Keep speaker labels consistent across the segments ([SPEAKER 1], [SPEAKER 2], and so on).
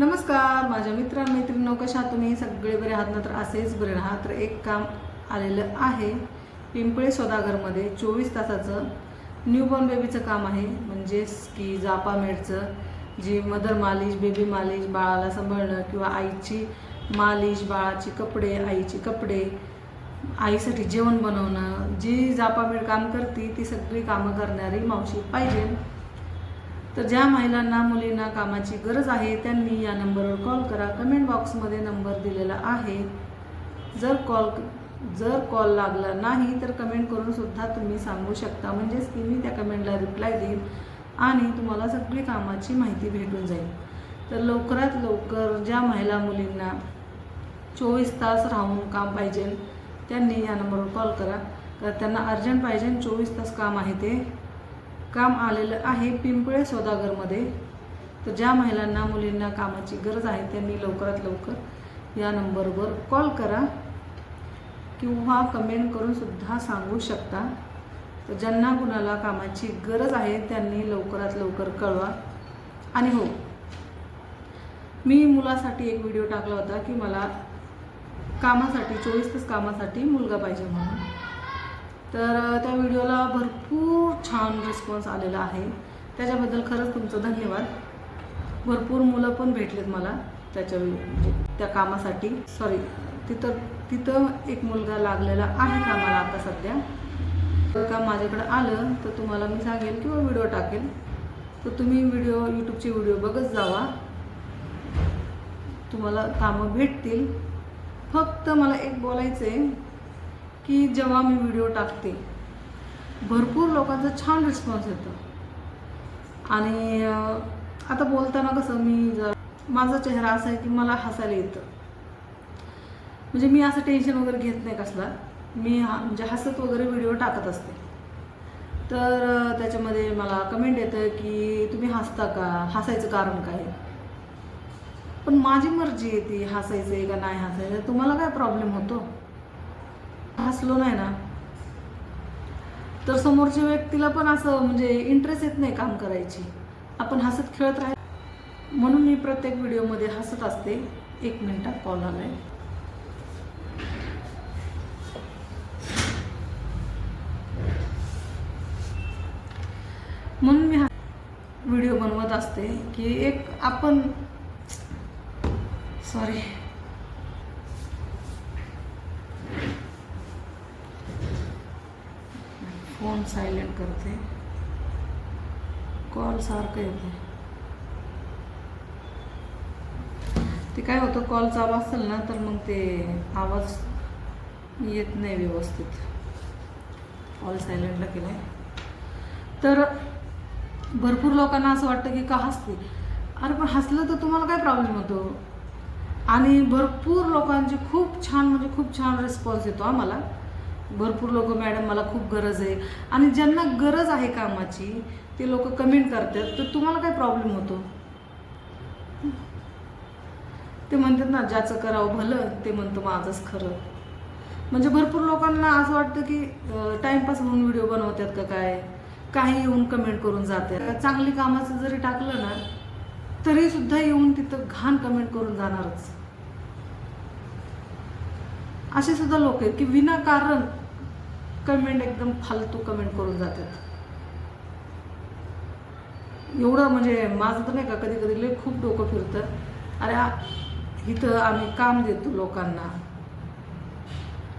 [SPEAKER 1] नमस्कार माझ्या मित्रांमैत्रिणींनो कशा तुम्ही? सगळे बरे आहात ना? तर असेच बरे राहा. तर एक काम आलेलं आहे. पिंपळे सौदागरमध्ये चोवीस तासाचं न्यूबॉर्न बेबीचं काम आहे. म्हणजेच की जापामेडचं जी मदर मालिश बेबी मालिश बाळाला सांभाळणं किंवा आईची मालिश बाळाची कपडे आईची कपडे आईसाठी जेवण बनवणं. जी जापामेड काम करते ती सगळी कामं करणारी मावशी पाहिजे. तर ज्या महिलांना मुलींना कामाची गरज आहे त्यांनी या नंबरवर कॉल करा. कमेंट बॉक्समध्ये नंबर दिलेला आहे. जर कॉल जर कॉल लागला नाही तर कमेंट करून सुद्धा तुम्ही सांगू शकता. म्हणजेच की मी त्या कमेंटला रिप्लाय देईन आणि तुम्हाला सगळी कामाची माहिती भेटून जाईल. तर लवकरात लवकर ज्या महिला मुलींना चोवीस तास राहून काम पाहिजे त्यांनी या नंबरवर कॉल करा. तर त्यांना अर्जंट पाहिजे चोवीस तास काम आहे ते. काम आलेलं आहे पिंपळे सौदागरमध्ये. तर ज्या महिलांना मुलींना कामाची गरज आहे त्यांनी लवकरात लवकर या नंबरवर कॉल करा किंवा कमेंट करून सुद्धा सांगू शकता. तर ज्यांना कुणाला कामाची गरज आहे त्यांनी लवकरात लवकर कळवा. आणि हो मी मुलासाठी एक व्हिडिओ टाकला होता की मला कामासाठी चोवीस तास कामासाठी मुलगा पाहिजे म्हणून. तर त्या व्हिडिओला भरपूर छान रिस्पॉन्स आलेला आहे. त्याच्याबद्दल खरंच तुमचं धन्यवाद. भरपूर मुलं पण भेटलेत मला त्याच्या म्हणजे त्या कामासाठी. सॉरी तिथं तिथं एक मुलगा लागलेला आहे कामाला आता सध्या. तर काम माझ्याकडे आलं तर तुम्हाला मी सांगेल किंवा व्हिडिओ टाकेल. तर तुम्ही व्हिडिओ यूट्यूबचे व्हिडिओ बघत जावा. तुम्हाला कामं भेटतील. फक्त मला एक बोलायचं आहे की जेव्हा मी व्हिडिओ टाकते भरपूर लोकांचा छान रिस्पॉन्स येतो. आणि आता बोलताना कसं मी जर माझा चेहरा असा आहे की मला हसायला येतं. म्हणजे मी असं टेन्शन वगैरे घेत नाही कसला. मी हा म्हणजे हसत वगैरे व्हिडिओ टाकत असते. तर त्याच्यामध्ये मला कमेंट येतं की तुम्ही हसता का? हसायचं कारण काय? पण माझी मर्जी आहे ती हसायचं आहे का नाही हसायचं तुम्हाला काय प्रॉब्लेम होतो? हसलो नाही ना तर समोरच्या व्यक्तीला पण असं म्हणजे इंटरेस्ट येत नाही काम करायची. आपण हसत खेळत राह म्हणून मी प्रत्येक व्हिडिओमध्ये हसत असते. एक मिनिटात कॉल आलाय. म्हणून मी हा व्हिडिओ बनवत असते की एक आपण सॉरी फोन सायलेंट करते. कॉल सारखं येते. ते काय होतं कॉल चालू असेल ना तर मग ते आवाज येत नाही व्यवस्थित. कॉल सायलेंटला केलाय. तर भरपूर लोकांना असं वाटतं की का हसते? अरे पण हसलं तर तुम्हाला काय प्रॉब्लेम होतो? आणि भरपूर लोकांची खूप छान म्हणजे खूप छान रिस्पॉन्स येतो आम्हाला भरपूर लोक मॅडम मला खूप गरज आहे. आणि ज्यांना गरज आहे कामाची ते लोक कमेंट करतात तर तुम्हाला काय प्रॉब्लेम होतो? ते म्हणतात ना ज्याचं करावं भलं ते म्हणतं माझंच खरं. म्हणजे भरपूर लोकांना असं वाटतं की टाईमपास म्हणून व्हिडिओ बनवतात का काय? काही येऊन कमेंट करून जातात. चांगली कामाचं जरी टाकलं ना तरी सुद्धा येऊन तिथं घाण कमेंट करून जाणारच. असे सुद्धा लोक आहेत की विनाकारण कमेंट एकदम फालतू कमेंट करून जातात. एवढं म्हणजे माझं तर नाही का कधी कधी लई खूप डोकं फिरतं. अरे इथं आम्ही काम देतो लोकांना.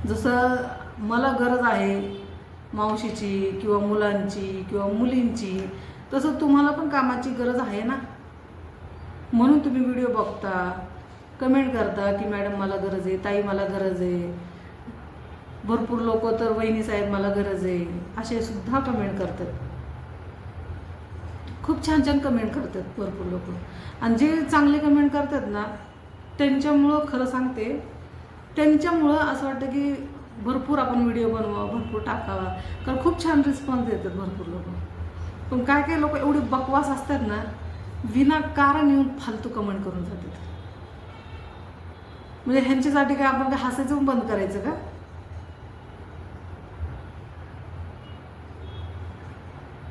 [SPEAKER 1] जसं मला गरज आहे मावशीची किंवा मुलांची किंवा मुलींची तसं तुम्हाला पण कामाची गरज आहे ना? म्हणून तुम्ही व्हिडिओ बघता कमेंट करता की मॅडम मला गरज आहे ताई मला गरज आहे. भरपूर लोक तर वहिनी साहेब मला गरज आहे. असे सुद्धा कमेंट करतात. खूप छान छान कमेंट करतात भरपूर लोक. आणि जे चांगले कमेंट करतात ना त्यांच्यामुळं खरं सांगते त्यांच्यामुळं असं वाटतं की भरपूर आपण व्हिडिओ बनवा भरपूर टाकावा. कारण खूप छान रिस्पॉन्स देतात भरपूर लोक. पण काय काय लोक एवढे बकवास असतात ना विनाकारण येऊन फालतू कमेंट करून जातात. म्हणजे ह्यांच्यासाठी काय आपण काय हसायचं बंद करायचं का?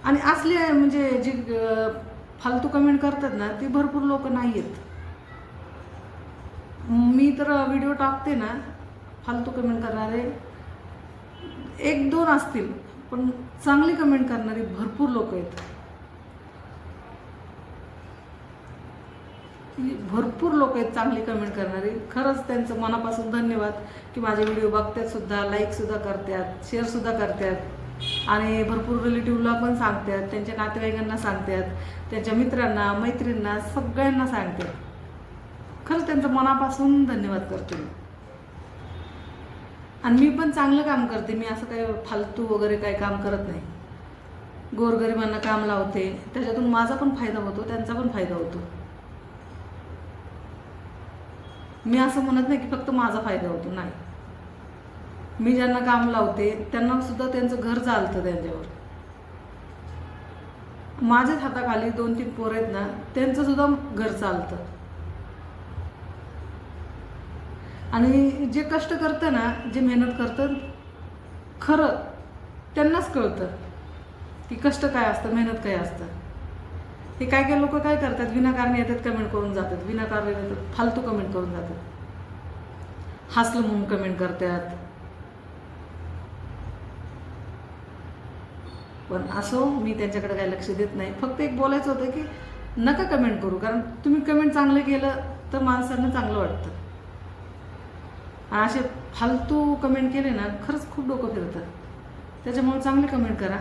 [SPEAKER 1] आणि असले म्हणजे जी फालतू कमेंट करतात ना ती भरपूर लोक नाही आहेत मी तर व्हिडिओ टाकते ना फालतू कमेंट करणारे एक दोन असतील पण चांगली कमेंट करणारी भरपूर लोक आहेत. भरपूर लोक आहेत चांगली कमेंट करणारी. खरंच त्यांचं मनापासून धन्यवाद की माझे व्हिडिओ बघतात सुद्धा लाईकसुद्धा करतात शेअरसुद्धा करतात आणि भरपूर रिलेटिव्हला पण सांगतात त्यांच्या नातेवाईकांना सांगतात त्यांच्या मित्रांना मैत्रींना सगळ्यांना सांगतात. खरंच त्यांचं मनापासून धन्यवाद करते मी. आणि मी पण चांगलं काम करते मी असं काही फालतू वगैरे काही काम करत नाही. गोरगरिबांना काम लावते त्याच्यातून माझा पण फायदा होतो त्यांचा पण फायदा होतो. मी असं म्हणत नाही की फक्त माझा फायदा होतो नाही. मी ज्यांना काम लावते त्यांना सुद्धा त्यांचं घर चालतं त्यांच्यावर. माझ्याच हाताखाली दोन तीन पोर आहेत ना त्यांचं सुद्धा घर चालतं. आणि जे कष्ट करतं ना जे मेहनत करतं खरं त्यांनाच कळतं की कष्ट काय असतं मेहनत काय असतं. हे काय काय लोक काय करतात? विनाकारण येतात कमेंट करून जातात. विनाकारण येतात फालतू कमेंट करून जातात. हसलं म्हणून कमेंट करतात. पण असो मी त्यांच्याकडे काही लक्ष देत नाही. फक्त एक बोलायचं होतं की नका कमेंट करू कारण तुम्ही कमेंट चांगलं केलं तर माणसांना चांगलं वाटतं. आणि असे फालतू कमेंट केले ना खरंच खूप डोकं फिरतं. त्याच्यामुळे चांगले कमेंट करा.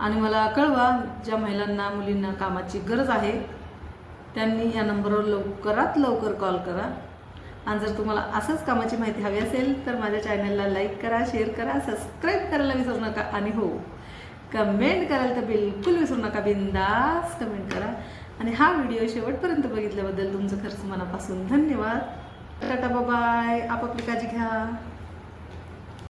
[SPEAKER 1] आणि मला कळवा ज्या महिलांना मुलींना कामाची गरज आहे त्यांनी या नंबरवर लवकरात लवकर कॉल करा. आणि जर तुम्हाला असंच कामाची माहिती हवी असेल तर माझ्या चॅनलला लाईक करा शेअर करा सबस्क्राईब करायला विसरू नका. आणि हो कमेंट करायला तर बिलकुल विसरू नका. बिंदास कमेंट करा. आणि हा व्हिडिओ शेवटपर्यंत बघितल्याबद्दल तुमचं खर्च मनापासून धन्यवाद. Tata bye. आपापली काळजी घ्या.